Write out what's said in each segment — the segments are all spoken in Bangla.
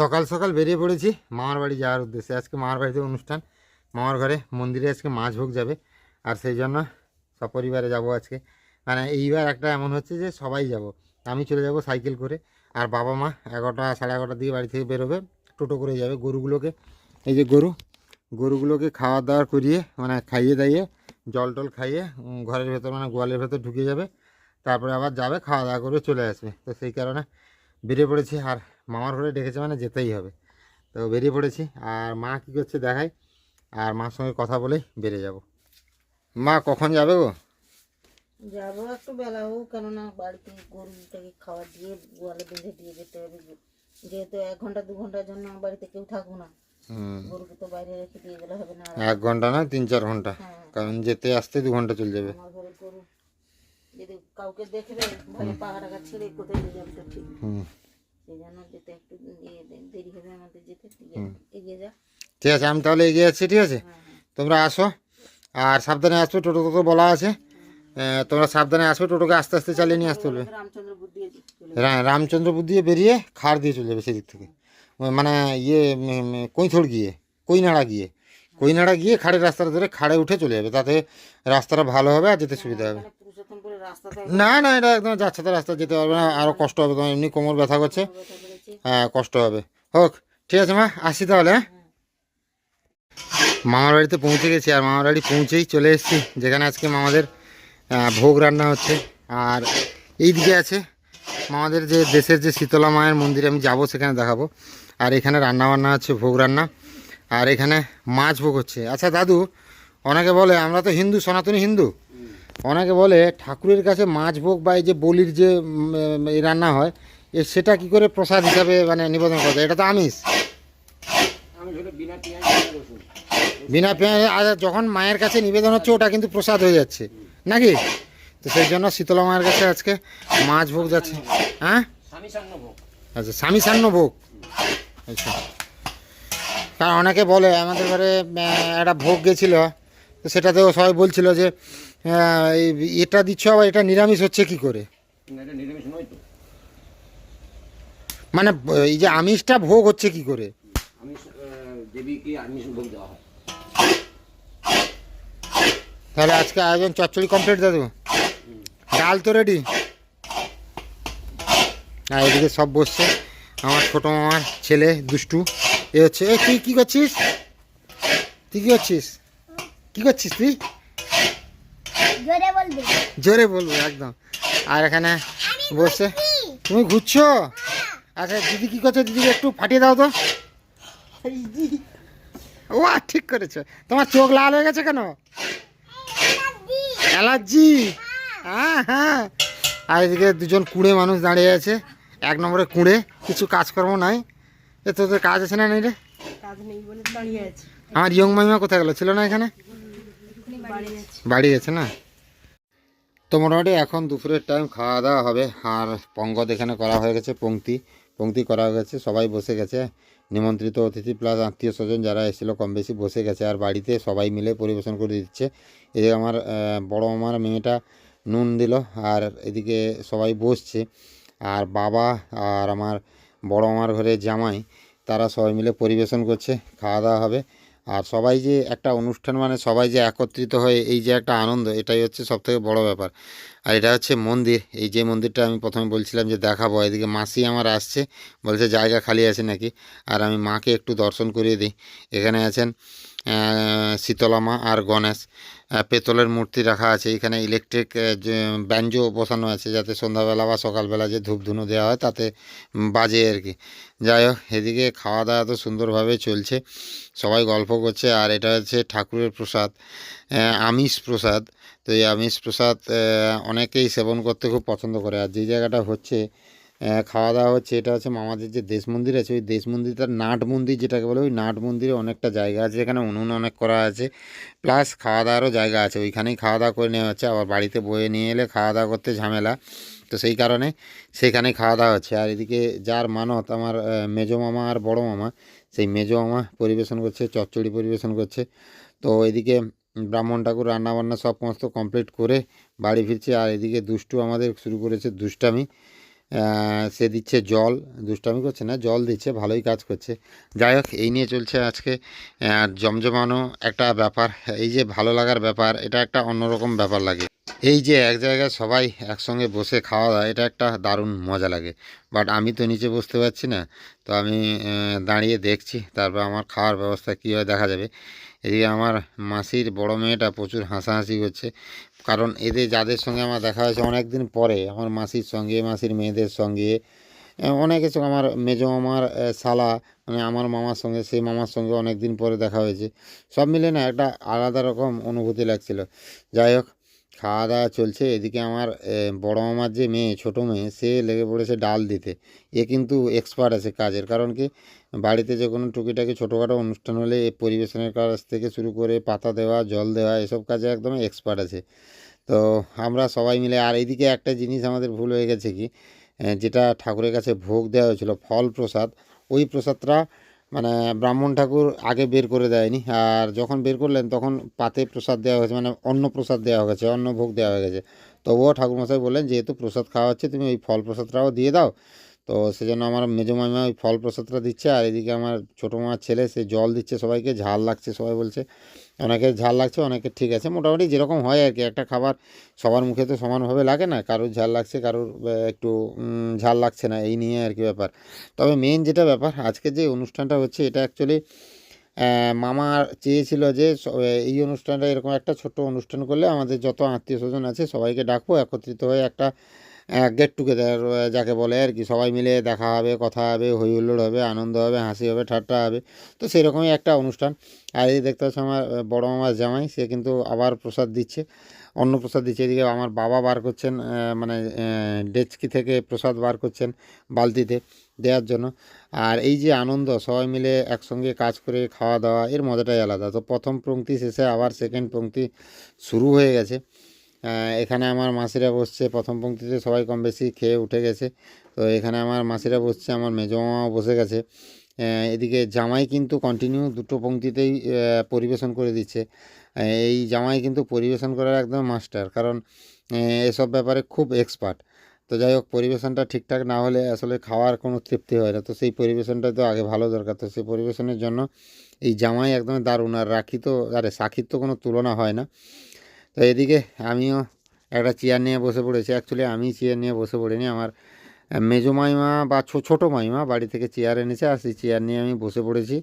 সকাল সকাল বেরিয়ে পড়েছি মামার বাড়ি যাওয়ার উদ্দেশ্যে। আজকে মামার বাড়িতে অনুষ্ঠান। মামার ঘরে মন্দিরে আজকে মাছ ভোগ যাবে। আর সেই জন্য সপরিবারে যাব আজকে। মানে এইবার একটা এমন হচ্ছে যে সবাই যাব। আমি চলে যাব সাইকেল করে। আর বাবা মা এগারোটা সাড়ে এগারোটার দিকে বাড়ি থেকে বেরোবে, টোটো করে যাবে গরুগুলোকে। এই যে গরু, গরুগুলোকে খাওয়া দাওয়া করিয়ে মানে খাইয়ে দাইয়ে, জল টল খাইয়ে ঘরের ভেতর মানে গোয়ালের ভেতর ঢুকে যাবে। তারপরে আবার যাবে, খাওয়া দাওয়া করে চলে আসবে। তো সেই কারণে বেরিয়ে পড়েছি আর মামার ঘরে ডেকেছে মানে যেতেই হবে। তো বেরিয়ে পড়েছি আর মা কী করছে দেখাই আর মার সঙ্গে কথা বলেই বেরিয়ে যাব। মা কখন যাবে গো? যাব একটু বেলা হোক কেননা বাড়িতে গরুটাকে খাবার দিয়ে গোয়ালে বেঁধে দিয়ে যেতে হবে। যেহেতু এক ঘণ্টা দু ঘণ্টার জন্য বাড়িতে কেউ থাকব না। গরুকে তো বাইরে রেখে দিয়ে গেলে হবে না। এক ঘণ্টা না তিন চার ঘণ্টা। হ্যাঁ। কারণ যেতে আসতে দু ঘণ্টা চলে যাবে। আমার ঘরে গরু যদি কাউকে দেখবে ভয়ে ছেড়ে কোথায় নিয়ে যাবে তো ঠিক। হুম। সেই জন্য যেতে একটু দেরি হবে আমাদের যেতে এগিয়ে যা। ঠিক আছে আমি তাহলে এগিয়ে যাচ্ছি ঠিক আছে? হ্যাঁ হ্যাঁ। তোমরা আসো আর সাবধানে আসবে টোটো তো বলা আছে। তোমরা সাবধানে আসবে টোটোকে আস্তে আস্তে চালিয়ে নিয়ে আসতে হবে রামচন্দ্রপুর দিয়ে বেরিয়ে খাড় দিয়ে চলে যাবে সেদিক থেকে। মানে ইয়ে কৈথড় গিয়ে কৈনাড়া গিয়ে। কৈনাড়া গিয়ে খাড়ের রাস্তাটা ধরে খাড়ে উঠে চলে যাবে তাতে রাস্তাটা ভালো হবে আর যেতে সুবিধা হবে। না না এটা একদম যাচ্ছে তো রাস্তা যেতে পারবে না আরও কষ্ট হবে তোমার এমনি কোমর ব্যথা করছে। হ্যাঁ কষ্ট হবে। হোক ঠিক আছে মা আসি তাহলে হ্যাঁ? মামার বাড়িতে পৌঁছে গেছি আর মামার বাড়ি পৌঁছেই চলে এসেছি যেখানে আজকে মামাদের ভোগ রান্না হচ্ছে। আর এই দিকে আছে মামাদের যে দেশের যে শীতলা মায়ের মন্দিরে আমি যাব সেখানে দেখাবো। আর এখানে রান্না বান্না হচ্ছে ভোগ রান্না। আর এখানে মাছ ভোগ হচ্ছে। আচ্ছা দাদু অনেকে বলে আমরা তো হিন্দু সনাতনী হিন্দু। অনেকে বলে ঠাকুরের কাছে মাছ ভোগ বা এই যে বলির যে রান্না হয় এ সেটা কি করে প্রসাদ হিসাবে মানে নিবেদন করা যায়? এটা তো আমিষ। বিনা পেঁয়াজ আর যখন মায়ের কাছে নিবেদন হচ্ছে ওটা কিন্তু প্রসাদ হয়ে যাচ্ছে। নাকি? তো সেই জন্য শীতলা মায়ের কাছে আজকে মাছ ভোগ যাচ্ছে। হ্যাঁ? আচ্ছা স্বামী সান্ন ভোগ। আচ্ছা। কারণ অনেকে বলে আমাদের ঘরে একটা ভোগ গেছিল সেটাতেও সবাই বলছিল যে এটা দিচ্ছ আবার এটা নিরামিষ হচ্ছে কি করে? মানে এই যে আমিষটা ভোগ হচ্ছে কি করে? তাহলে আজকে আয়োজন চচ্চড়ি কমপ্লিট দাদু ডাল তো রেডি আর এদিকে সব বসছে। আমার ছোট মামার ছেলে দুষ্টু। এ হচ্ছে এ তুই কী করছিস? তুই কী করছিস? কী করছিস তুই? জোরে বলবি। জোরে বলব একদম। আর এখানে বসে তুমি ঘুরছো? আচ্ছা দিদি কী করছ? দিদিকে একটু ফাটিয়ে দাও তো। ও ঠিক করেছ। তোমার চোখ লাল হয়ে গেছে কেন? অ্যালার্জি। হ্যাঁ। হ্যাঁ আর এদিকে দুজন কুঁড়ে মানুষ দাঁড়িয়ে আছে। এক নম্বরে কুঁড়ে কিছু কাজকর্ম নাই। এ তোদের কাজ আছে না নেই রে? কাজ নেই বলে দাঁড়িয়ে আছে। আমার ইয়ং মাইমা কোথায় গেলো? ছিল না এখানে? বাড়ি গেছে না? তো মোটামুটি এখন দুপুরের টাইম খাওয়া দাওয়া হবে। আর পঙ্গত এখানে করা হয়ে গেছে পংক্তি পঙ্ক্তি করা হয়ে গেছে, সবাই বসে গেছে। নিমন্ত্রিত অতিথি প্লাস আত্মীয় স্বজন যারা এসেছিল কম বেশি বসে গেছে। আর বাড়িতে সবাই মিলে পরিবেশন করে দিচ্ছে। এদিকে আমার বড় মামার মেয়েটা নুন দিল, আর এদিকে সবাই বসছে। আর বাবা আর আমার বড় মামার ঘরে জামাই, তারা সবাই মিলে পরিবেশন করছে। খাওয়া দাওয়া হবে। আর সবাই যে একটা অনুষ্ঠান মানে সবাই যে একত্রিত হয়ে এই যে একটা আনন্দ, এটাই হচ্ছে সবথেকে বড় ব্যাপার। আর এটা হচ্ছে মন্দির। এই যে মন্দিরটা আমি প্রথমে বলছিলাম যে দেখাবো, এদিকে মাসি আমার আসছে, বলছে জায়গা খালি আছে নাকি? আর আমি মাকে একটু দর্শন করিয়ে দিই। এখানে আছেন আহ, শীতলা মা আর গণেশ। পেতলের মূর্তি রাখা আছে। এখানে ইলেকট্রিক ব্যঞ্জো বসানো আছে যাতে সন্ধ্যাবেলা বা সকালবেলা যে ধূপ ধুনো দেওয়া হয় তাতে বাজে আর কি। যাই হোক এদিকে খাওয়া দাওয়া তো সুন্দরভাবে চলছে। সবাই গল্প করছে আর এটা হচ্ছে ঠাকুরের প্রসাদ আমিষ প্রসাদ। তো এই আমিষ প্রসাদ অনেকেই সেবন করতে খুব পছন্দ করে। আর যে জায়গাটা হচ্ছে খাওয়া দাওয়া হচ্ছে, এটা হচ্ছে মামাদের যে দেশ মন্দির আছে, ওই দেশ মন্দিরটার নাট মন্দির যেটাকে বলে, ওই নাট মন্দিরে অনেকটা জায়গা আছে এখানে উনুন অনেক করা আছে, প্লাস খাওয়া দাওয়ারও জায়গা আছে, ওইখানেই খাওয়া দাওয়া করে নেওয়া হচ্ছে, আবার বাড়িতে বয়ে নিয়ে এলে খাওয়া দাওয়া করতে ঝামেলা, তো সেই কারণে সেখানেই খাওয়া দাওয়া হচ্ছে, আর এদিকে যার মানত, আমার মেজো মামা আর বড় মামা, সেই মেজো মামা পরিবেশন করছে, চচ্চড়ি পরিবেশন করছে, তো এদিকে ব্রাহ্মণ ঠাকুর রান্নাবান্না সব সমস্ত কমপ্লিট করে বাড়ি ফিরছে, আর এদিকে দুষ্টু আমাদের শুরু করেছে দুষ্টামি সে দিচ্ছে জল, দুষ্টামি করছে না, জল দিচ্ছে, ভালোই কাজ করছে। যাই হোক, এই নিয়ে চলছে আজকে জমজমানো একটা ব্যাপার। এই যে ভালো লাগার ব্যাপার, এটা একটা অন্যরকম ব্যাপার লাগে। এই যে এক জায়গায় সবাই একসঙ্গে বসে খাওয়া দাওয়া, এটা একটা দারুণ মজা লাগে। বাট আমি তো নিচে বসতে পারছি না, তো আমি দাঁড়িয়ে দেখছি, তারপর আমার খাওয়ার ব্যবস্থা কী হয় দেখা যাবে। এদিকে আমার মাসির বড় মেয়েটা প্রচুর হাসাহাসি করছে, কারণ এদের যাদের সঙ্গে আমার দেখা হয়েছে অনেক দিন পরে, আমার মাসির সঙ্গে, মাসির মেয়েদের সঙ্গে সঙ্গে আমার মেজো মামার শালা মানে আমার মামার সঙ্গে, সেই মামার সঙ্গে অনেক দিন পরে দেখা হয়েছে। সব মিলে না একটা আলাদা রকম অনুভূতি লাগছিল। যাই হোক খাওয়া দাওয়া চলছে। এদিকে আমার বড় মামার যে মেয়ে, ছোট মেয়ে, সে লেগে পড়েছে ডাল দিতে। এ কিন্তু এক্সপার্ট আছে কাজের। কারণ কি, বাড়িতে যে কোনো টুকিটাকি ছোটোখাটো অনুষ্ঠান হলে এ পরিবেশনের কাজ থেকে শুরু করে পাতা দেওয়া, জল দেওয়া, এসব কাজে একদম এক্সপার্ট আছে। তো আমরা সবাই মিলে, আর এইদিকে একটা জিনিস আমাদের ভুল হয়ে গেছে কি যেটা ঠাকুরের কাছে ভোগ দেওয়া হয়েছিল, ফল প্রসাদ, ওই প্রসাদটা মানে ব্রাহ্মণ ঠাকুর আগে বের করে দেয়নি। আর যখন বের করলেন, তখন পাতে প্রসাদ দেওয়া হয়েছে মানে অন্ন প্রসাদ দেওয়া হয়েছে, অন্ন ভোগ দেওয়া হয়ে গেছে। তবুও ঠাকুরমশাই বললেন, যেহেতু প্রসাদ খাওয়া হচ্ছে, তুমি ওই ফল প্রসাদটাও দিয়ে দাও। তো সেজন্য আমার মেজো মামা ওই ফল প্রসাদটা দিচ্ছে, আর এদিকে আমার ছোটো মামার ছেলে, সে জল দিচ্ছে সবাইকে, ঝাল লাগছে সবাই বলছে। অনেকের ঝাল লাগছে অনেকের ঠিক আছে, মোটামুটি যেরকম হয় আর কি, একটা খাবার সবার মুখে তো সমানভাবে লাগে না, কারোর ঝাল লাগছে, কারোর একটু ঝাল লাগছে না, এই নিয়ে আর কি ব্যাপার। তবে মেন যেটা ব্যাপার, আজকে যে অনুষ্ঠানটা হচ্ছে, এটা অ্যাকচুয়ালি মামা চেয়েছিল যে এই অনুষ্ঠানটা এরকম একটা ছোট্ট অনুষ্ঠান করলে আমাদের যত আত্মীয় স্বজন আছে সবাইকে ডাকবো, একত্রিত হয়ে একটা গেট টুগেদার যাকে বলে আর কি। সবাই মিলে দেখা হবে, কথা হবে হই হুল্লোড় হবে, আনন্দ হবে, হাসি হবে, ঠাট্টা হবে। তো সেরকমই একটা অনুষ্ঠান। আর এই দেখতে পাচ্ছি আমার বড় মামার জামাই, সে কিন্তু আবার প্রসাদ দিচ্ছে, অন্ন প্রসাদ দিচ্ছে। এদিকে আমার বাবা বার করছেন মানে ডেচকি থেকে প্রসাদ বার করছেন বালতিতে দেওয়ার জন্য। আর এই যে আনন্দ, সবাই মিলে একসঙ্গে কাজ করে খাওয়া দাওয়া, এর মজাটাই আলাদা। তো প্রথম পঙ্ক্তি শেষে আবার সেকেন্ড পঙ্ক্তি শুরু হয়ে গেছে। এখানে আমার মাসিরা বসছে। প্রথম পঙ্ক্তিতে সবাই কম বেশি খেয়ে উঠে গেছে। তো এখানে আমার মাসিরা বসছে, আমার মেজো মামাও বসে গেছে। এদিকে জামাই কিন্তু কন্টিনিউ দুটো পঙ্ক্তিতেই পরিবেশন করে দিচ্ছে। এই জামাই কিন্তু পরিবেশন করার একদম মাস্টার কারণ এসব ব্যাপারে খুব এক্সপার্ট তো যাই হোক, পরিবেশনটা ঠিকঠাক না হলে আসলে খাওয়ার কোনো তৃপ্তি হয় না। তো সেই পরিবেশনটা তো আগে ভালো দরকার। তো সেই পরিবেশনের জন্য এই জামাই একদম দারুণ। আর রাখি তো, আরে সাক্ষীর তো কোনো তুলনা হয় না। তো এদিকে আমিও একটা চেয়ার নিয়ে বসে পড়েছি। অ্যাকচুয়ালি আমি চেয়ার নিয়ে বসে পড়িনি। আমার মেজো মাইমা বা ছোটো মাইমা বাড়ি থেকে চেয়ার এনেছে আর সেই চেয়ার নিয়ে আমি বসে পড়েছি।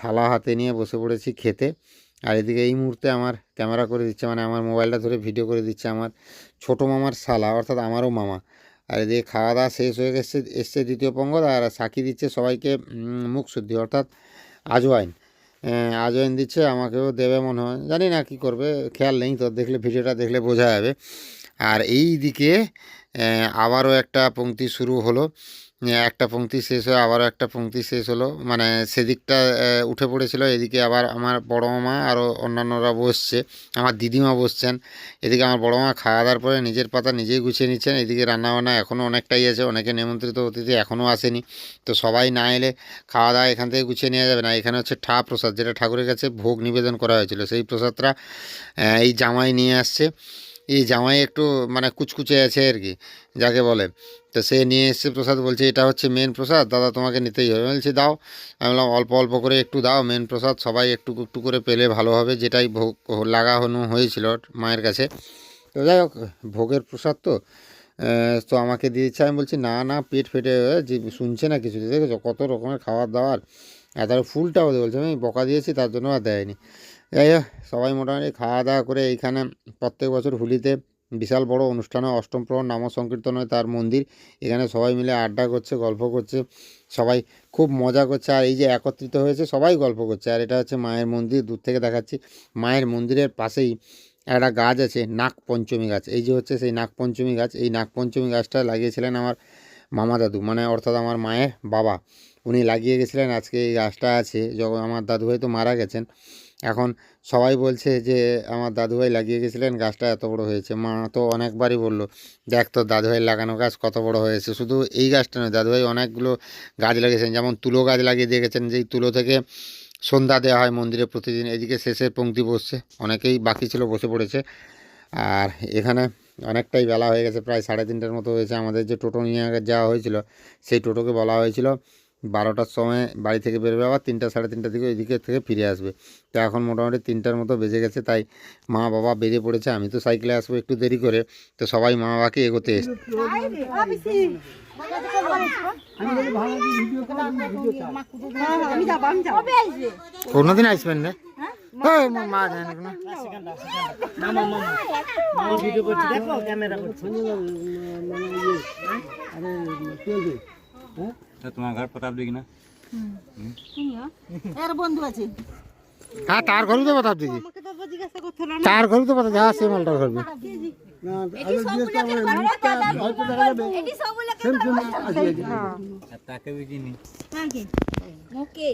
থালা হাতে নিয়ে বসে পড়েছি খেতে। আর এদিকে এই মুহূর্তে আমার ক্যামেরা করে দিচ্ছে মানে আমার মোবাইলটা ধরে ভিডিও করে দিচ্ছে আমার ছোটো মামার শালা, অর্থাৎ আমারও মামা। আর এদিকে খাওয়া দাওয়া শেষ হয়ে গেছে, এসছে দ্বিতীয় পঙ্গল আর সাক্ষী দিচ্ছে সবাইকে মুখ শুদ্ধি, অর্থাৎ আজওয়াইন আহ, আজওয়াইন দিচ্ছে আমাকেও দেবে মনে হয়। জানি না কি করবে খেয়াল নেই তো দেখলে ভিডিওটা দেখলে বোঝা যাবে। আর এই দিকে আবারও একটা পংক্তি শুরু হলো। একটা পংক্তি শেষ হয়ে আবারও একটা পংক্তি শেষ হলো। মানে সেদিকটা উঠে পড়েছিল। এদিকে আবার আমার বড় মামা আরও অন্যান্যরা বসছে। আমার দিদিমা বসছেন। এদিকে আমার বড় মা খাওয়া দাওয়ার পরে নিজের পাতা নিজেই গুছিয়ে নিচ্ছেন। এদিকে রান্নাবান্না এখনও অনেকটাই আছে। অনেকে নিমন্ত্রিত অতিথি এখনও আসেনি। তো সবাই না এলে খাওয়া দাওয়া এখান থেকে গুছিয়ে নেওয়া যাবে না। এখানে হচ্ছে ঠা প্রসাদ, যেটা ঠাকুরের কাছে ভোগ নিবেদন করা হয়েছিল। সেই প্রসাদটা এই জামাই নিয়ে আসছে। এই জামাই একটু মানে কুচকুচে আছে আর কি, যাকে বলে। তো সে নিয়ে এসছে প্রসাদ, বলছে এটা হচ্ছে মেন প্রসাদ, দাদা তোমাকে নিতেই হবে। বলছি, দাও। আমি বললাম, অল্প অল্প করে একটু দাও মেন প্রসাদ, সবাই একটু একটু করে পেলে ভালো হবে। যেটাই ভোগ লাগানো হয়েছিল মায়ের কাছে। তো যাই হোক, ভোগের প্রসাদ তো তো আমাকে দিয়েছে। আমি বলছি, না না, পেট ফেটে যে শুনছে না কিছু দেখেছ? কত রকমের খাবার দাবার আর তার ফুলটাও বলছে, আমি বকা দিয়েছি, তার জন্য আর দেয়নি। হোক, সবাই মোটামুটি খাওয়া দাওয়া করে এইখানে প্রত্যেক বছর হুলিতে বিশাল বড় অনুষ্ঠান অষ্টম প্রহর নাম সংকীর্তন হয় তার মন্দির। এখানে সবাই মিলে আড্ডা করছে, গল্প করছে। সবাই খুব মজা করছে। আর এই যে একত্রিত হয়েছে, সবাই গল্প করছে। আর এটা হচ্ছে মায়ের মন্দির, দূর থেকে দেখাচ্ছি। মায়ের মন্দিরের পাশেই একটা গাছ আছে নাগ পঞ্চমী গাছ। এই যে হচ্ছে সেই নাগ পঞ্চমী গাছ। এই নাগ পঞ্চমী গাছটা লাগিয়েছিলেন আমার মামা দাদু মানে অর্থাৎ আমার মায়ের বাবা। উনি লাগিয়ে গেছিলেন। আজকে এই গাছটা আছে। যখন আমার দাদু হয়তো মারা গেছেন এখন সবাই বলছে যে, আমার দাদুভাই লাগিয়ে গেছিলেন, গাছটা এত বড় হয়েছে। মা তো অনেকবারই বলল, দেখ তোর দাদুভাই লাগানো গাছ কত বড় হয়েছে। শুধু এই গাছটা নয়, দাদুভাই অনেকগুলো গাছ লাগিয়েছেন, যেমন তুলো গাছ লাগিয়ে দিয়ে গেছেন, যেই তুলো থেকে সন্ধ্যা দেওয়া হয় মন্দিরে প্রতিদিন, এদিকে শেষের পংক্তি বসছে, অনেকেই বাকি ছিল বসে পড়েছে। আর এখানে অনেকটাই বেলা হয়ে গেছে, প্রায় সাড়ে তিনটের মতো হয়েছে। আমাদের যে টোটো নিয়ে যাওয়া হয়েছিল, সেই টোটোকে বলা হয়েছিল বারোটার সময় বাড়ি থেকে বেরোবে আবার তিনটা, সাড়ে তিনটার দিকে ওইদিকে থেকে ফিরে আসবে। তো এখন মোটামুটি তিনটার মতো বেজে গেছে, তাই মা বাবা বেরিয়ে পড়েছে, আমি তো সাইকেলে আসব একটু দেরি করে। তো সবাই মা বাবাকে এগোতে এসছে। কোনোদিন আসবেন না? মা না? কোনো তোমার ঘর প্রতাপ দিকে না? এর বন্ধু আছে। হ্যাঁ তার ঘরই তো করতে না তার ঘরই তো কথা যা সে মালটার এটি সবগুলোকে তাকে বি চিনি ওকে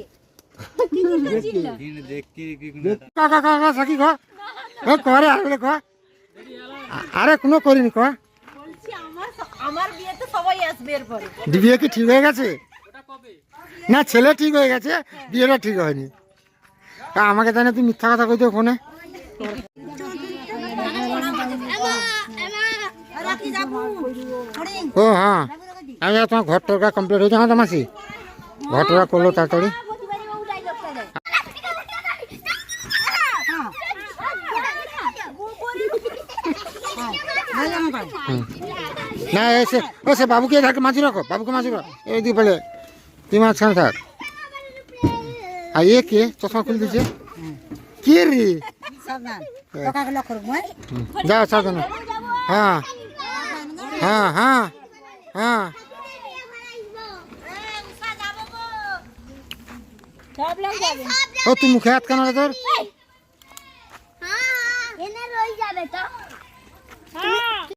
চিনি দেখি। কি কা কা কা কা সাকি কা করে আরে কা আরে কোনো করিনি কা আসবে এরপরে বিয়ে কি ঠিক হয়ে গেছে? না ছেলে ঠিক হয়ে গেছে বিয়েটা ঠিক হয়নি। তা আমাকে জানে তুই মিথ্যা কথা কইতে ফোনে? ও হ্যাঁ। আমি তোমার ঘর টরকা কমপ্লিট হয়েছে হ্যাঁ মাসি ঘর টরকা করল তাড়াতাড়ি। হুম। না এসে ও সে বাবুকে থাকে মাঝি রাখো বাবুকে মাঝি রাখো। এইদিকে পেলে তুই মাঝখানে থাক। আর এ কে? চশমা খুলে দিচ্ছে কে রে। যাও সাবধানে। হ্যাঁ হ্যাঁ হ্যাঁ হ্যাঁ। যাবে ও তুই মুখে হাত কেন তোর? এনে রয়ে যাবে তো।